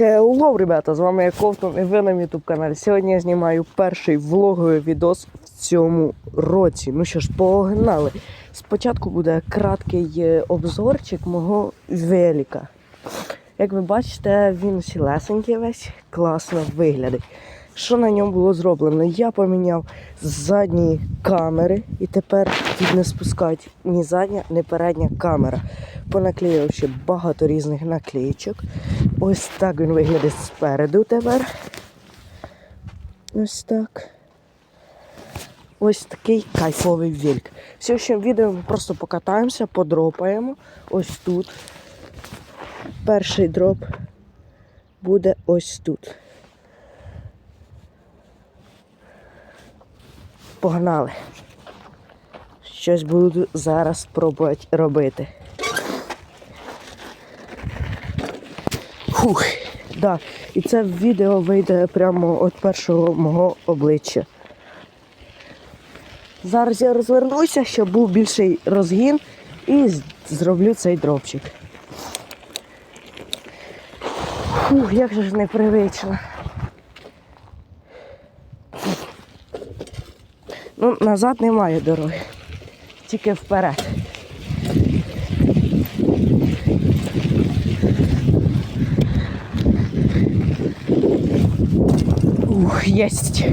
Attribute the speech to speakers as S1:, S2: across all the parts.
S1: Hello, ребята! З вами я Ковтун і ви на YouTube каналі. Сьогодні я знімаю перший влоговий відос в цьому році. Ну що ж, погнали. Спочатку буде краткий е, обзорчик мого велика. Як ви бачите, він сілесенький весь, класно виглядить. Що на ньому було зроблено? Я поміняв задні камери, і тепер тут не спускають ні задня, ні передня камера. Понаклеїв ще багато різних наклеїчок. Ось так він виглядає спереду тепер. Ось так. Ось такий кайфовий вільк. В сьогоднішньому відео ми просто покатаємося, подропаємо. Ось тут. Перший дроп буде ось тут. Погнали. Щось буду зараз пробувати робити. Фух, да. І це відео вийде прямо від першого мого обличчя. Зараз я розвернуся, щоб був більший розгін і зроблю цей дропчик. Фух, як же ж непривично. Ну, назад немає дороги. Тільки вперед. Ух, єсть.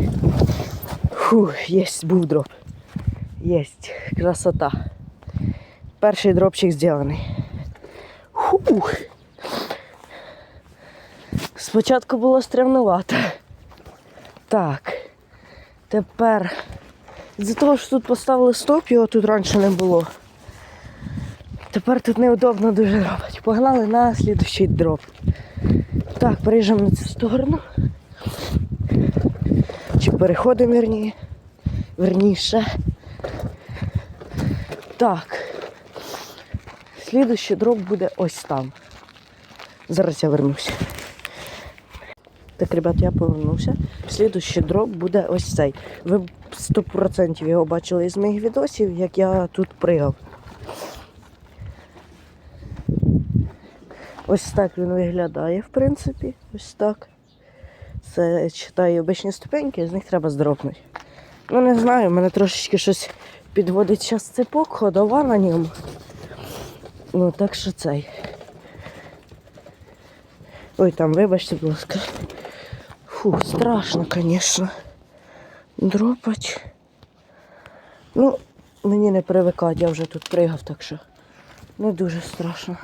S1: Фух, єсть, був дроп. Єсть. Красота. Перший дропчик зроблений. Фух. Спочатку було стремнувато. Так. Тепер. З-за того, що тут поставили стоп, його тут раніше не було. Тепер тут неудобно дуже робити. Погнали на слідущий дроп. Так, переїжджаємо на цю сторону. Чи переходимо. Верніше. Так. Слідущий дроп буде ось там. Зараз я вернуся. Так, ребят, я повернувся. Слідущий дроп буде ось цей. Ви 100% його бачили із моїх відосів, як я тут пригав. Ось так він виглядає, в принципі. Ось так. Це читаю обичні ступеньки, з них треба здропнути. Ну не знаю, мене трошечки щось підводить час цепок, ходова на ньому. Ну так що цей. Ой, там, вибачте, будь ласка. Фу, страшно, звісно. Дропать. Ну, мені не привикати, я вже тут пригав, так що не дуже страшно.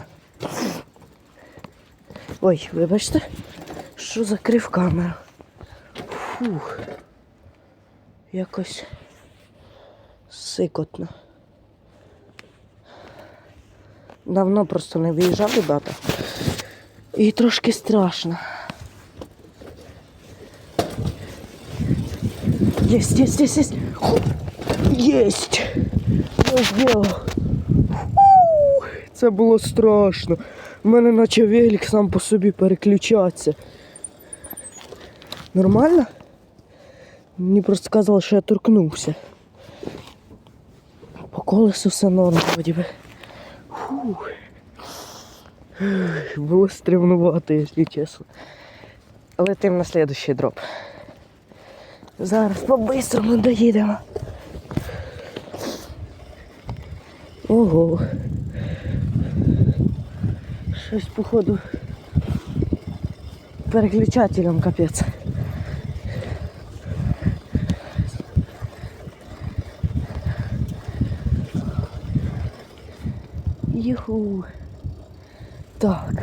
S1: Ой, вибачте, що закрив камеру. Фух. Якось сикотно. Давно просто не виїжджав, ребята. І трошки страшно. Хоп. Есть. Я сделал. Фу. Це було страшно. У мене наче велик сам по собі переключатися. Нормально? Мені просто сказали, що я торкнувся. По колесу все норм, вроді би. Фух. Було стремнувато, якщо чесно. Летим на следующий дроп. Зараз по-бистрому доїдемо. Ого. Щось походу переключателем капець. Юху. Так.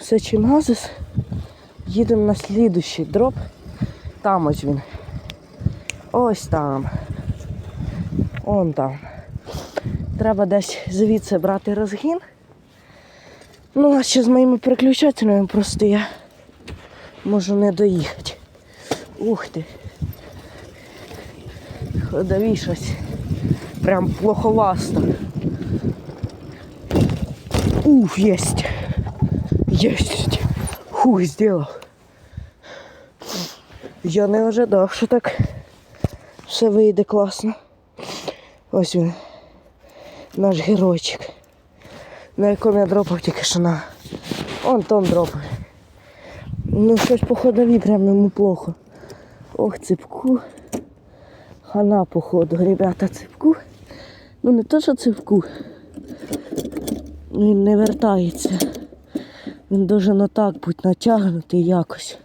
S1: Все чиназис. Їдемо на слідущий дроп. Там ось він. Ось там. Он там. Треба десь звідси брати розгін. Ну, а ще з моїми переключателями просто я можу не доїхати. Ух ти. Ходові щось. Прям плоховасто. Уф, есть. Есть. Хух, сделал. Я не ожидав, що так все вийде класно. Ось він. Наш геройчик. На якому я дропав тільки що на. Он том дропав. Ну, щось по ходові прям йому плохо. Ох, ципку. Хана, походу, ребята, ципку. Ну не то, що ципку. Він не вертається. Він должен отак бути натягнутий якось.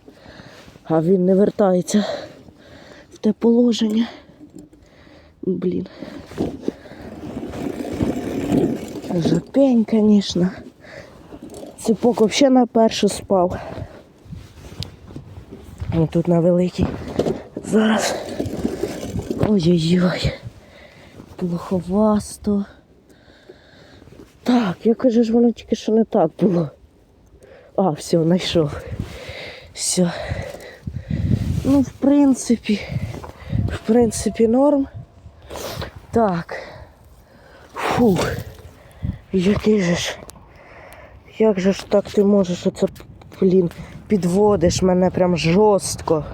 S1: А він не вертається в те положення. Блін. Жопень, звісно. Ципок взагалі на першу спав. Ну тут на великий. Зараз. Ой-ой-ой. Плоховасто. Так, я кажу ж воно тільки що не так було. А, все, знайшов. Все. Ну, в принципі, в принципі, норм. Так. Фух. Який же ж. Як же ж так ти можеш оце, блін, підводиш мене прям жорстко.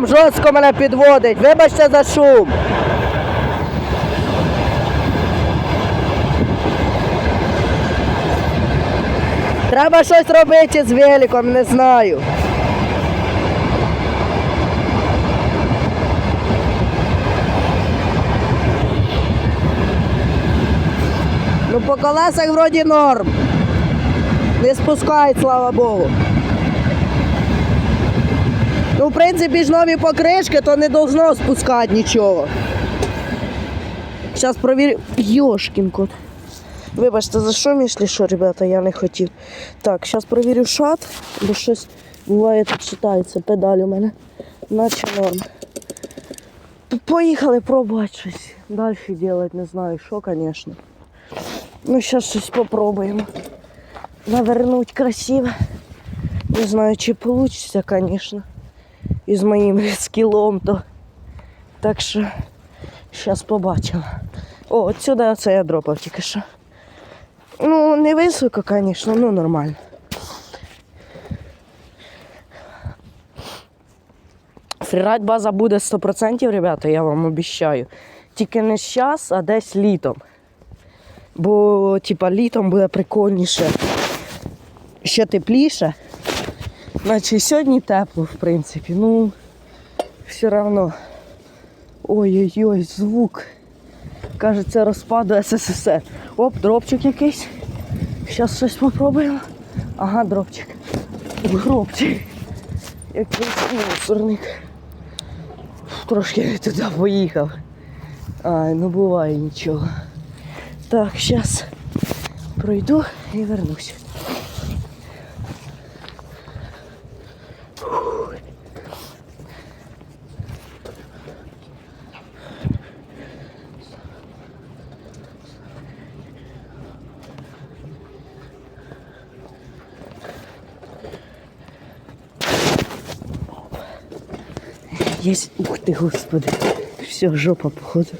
S1: Прям жорстко мене підводить. Вибачте за шум. Треба щось робити з великом, не знаю. Ну по колесах вроді норм. Не спускають, слава Богу. Ну, в принципі, ж нові покришки, то не должно спускати нічого. Зараз провірю. Йошкін кот. Вибачте, за що якщо що, ребята, я не хотів. Так, зараз провірю шат, бо щось буває тут читається, педаль у мене. Наче норм. Поїхали пробувати щось. Далі робити, не знаю, що, звісно. Ну, зараз щось спробуємо. Навернуть красиво. Не знаю, чи вийде, звісно. І з моїм скілом то. Так що зараз побачимо. О, от сюди оце я дропав тільки що. Ну, не високо, звісно, ну нормально. Фрірайд база буде 100%, ребята, я вам обіцяю. Тільки не зараз, а десь літом. Бо, типа, літом буде прикольніше. Ще тепліше. Наче і сьогодні тепло, в принципі. Ну, все одно. Ой-ой-ой, звук. Кажеться, розпаду СССР. Оп, дропчик якийсь. Зараз щось попробуємо. Ага, дропчик. Гробчик. Якийсь мусорник. Трошки не туди поїхав. Ай, ну буває нічого. Так, зараз пройду і вернусь. Есть, ух ты, господи. Все, жопа, походу.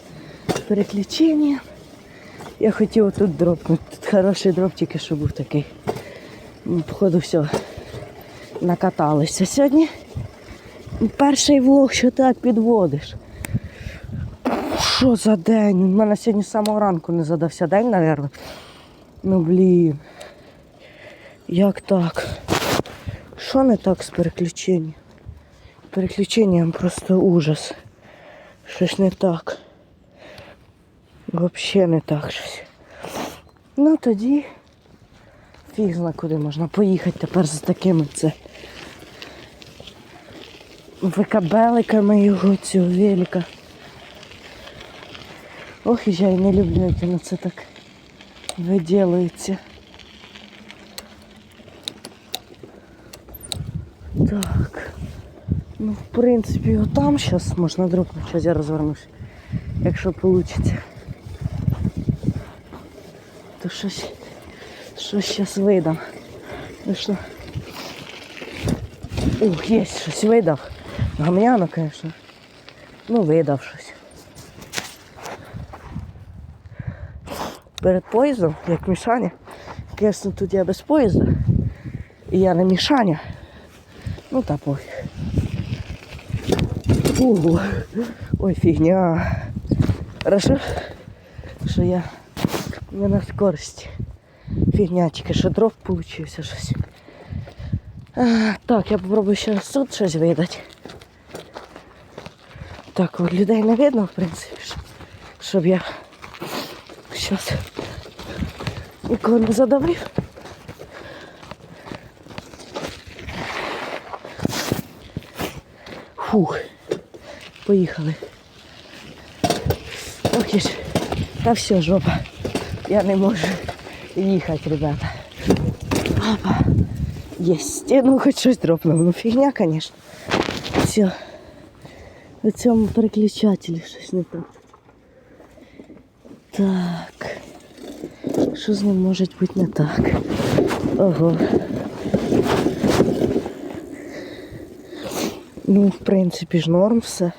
S1: Переключення. Я хотів тут дропнути. Тут хороший дроп, тільки що був такий. Ну, Походу, все. Накаталися сьогодні. Перший влог, що так підводиш. Що за день? У мене сьогодні з самого ранку не задався день, мабуть. Ну блін. Як так? Що не так з переключенням? Переключенням просто ужас. Щось не так. Взагалі не так щось. Ну тоді фіг зна куди можна поїхати тепер з такими це. Викабеликами його цього велика. Ох, і я й не люблю, як воно це так виділується. Так. Ну, в принципі, отам зараз можна дропнути, зараз я розвернусь. Якщо вийде. То щось, щось зараз видам. Ну що? Ух, є, щось видав. Гамняно, звісно. Ну, видав щось. Перед поїздом, як Мішаня. Звісно, тут я без поїзда. І я не Мішаня. Ну та пофіг. Ого. Ой, фігня. Хорошо, що я не на скорості. Фігня, тільки що дров получився щось. А, так, я попробую ще раз тут щось видати. Так, от людей не видно, в принципі, щоб- я щас нікого не задавив. Фух. Поїхали. Ох ж. Та все, жопа. Я не можу їхати, ребята. Опа. Єсть. Ну, хоч щось дропнуло. Ну, фігня, звісно. Все. На цьому переключателі щось не так. Так. Що з ним може бути не так? Ого. Ну, в принципі ж норм все.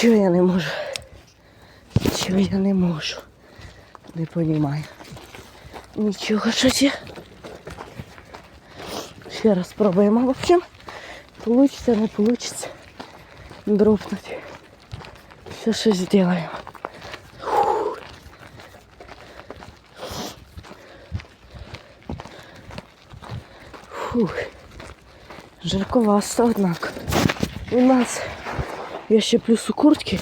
S1: Чого я не можу? Чого я не можу? Не розумію. Нічого щось є. Ще раз спробуємо. В общем, получится, не получится. Дропнуть. Все щось зробимо. Фух. Жарковасто, однак. У нас я ще плюс у куртки.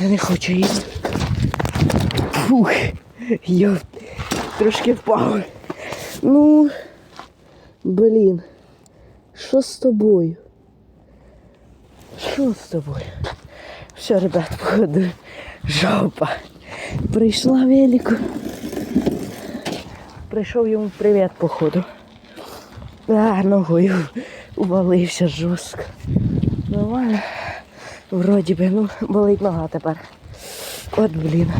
S1: Я не хочу їсти. Фух. Я трошки впав. Ну, блін. Що з тобою? Що з тобою? Все, ребят, походу, жопа. Прийшла велику. Прийшов йому привіт, походу. А, ногою увалився жорстко. Нормально. Вроді би, ну, болить нога тепер. От блін.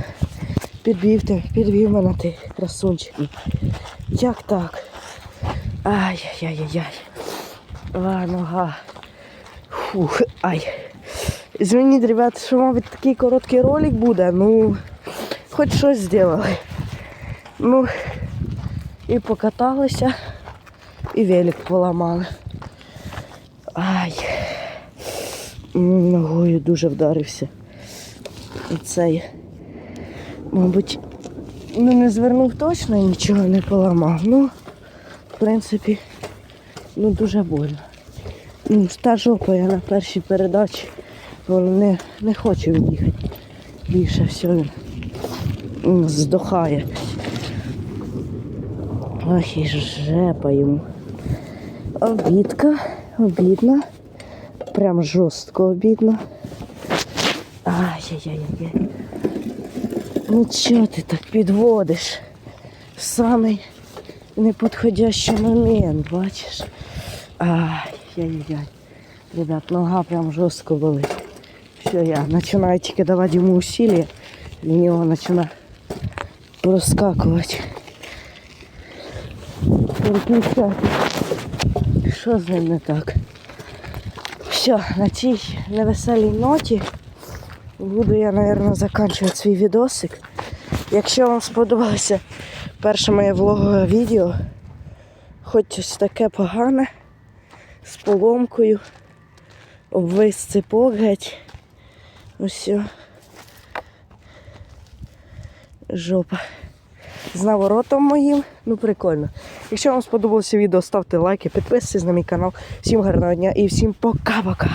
S1: Підбив ти, підвів мене ти, красунчик. Як так? Ай-яй-яй-яй. А, нога. Фух, ай. Звініть, ребят, що, мабуть, такий короткий ролик буде, ну, хоч щось зробили. Ну, і покаталися, і велик поламали. Ай. Ногою дуже вдарився. І цей, мабуть, ну не звернув точно, нічого не поламав. Ну, в принципі, ну дуже больно. Ну, та жопа я на першій передачі, воно не, не хоче від'їхати. Більше все він здохає. Ох, і жепа йому. Обідка, обідна. Прям жорстко обідно. Ай-яй-яй-яй. Ну чого ти так підводиш? Самий неподходящий момент, бачиш? Ай-яй-яй. Ребят, нога прям жорстко болить. Все, я починаю тільки давати йому усилия, і в нього починає проскакувати. Переключати. Що з ним не так? Все, на цій невеселій ноті буду я, мабуть, закінчувати свій відосик. Якщо вам сподобалося перше моє влогове відео, хоч ось таке погане, з поломкою, обвис ципок геть. Жопа. З наворотом моїм. Ну прикольно. Якщо вам сподобалося відео, ставте лайки, підписуйтесь на мій канал. Всім гарного дня і всім пока-пока.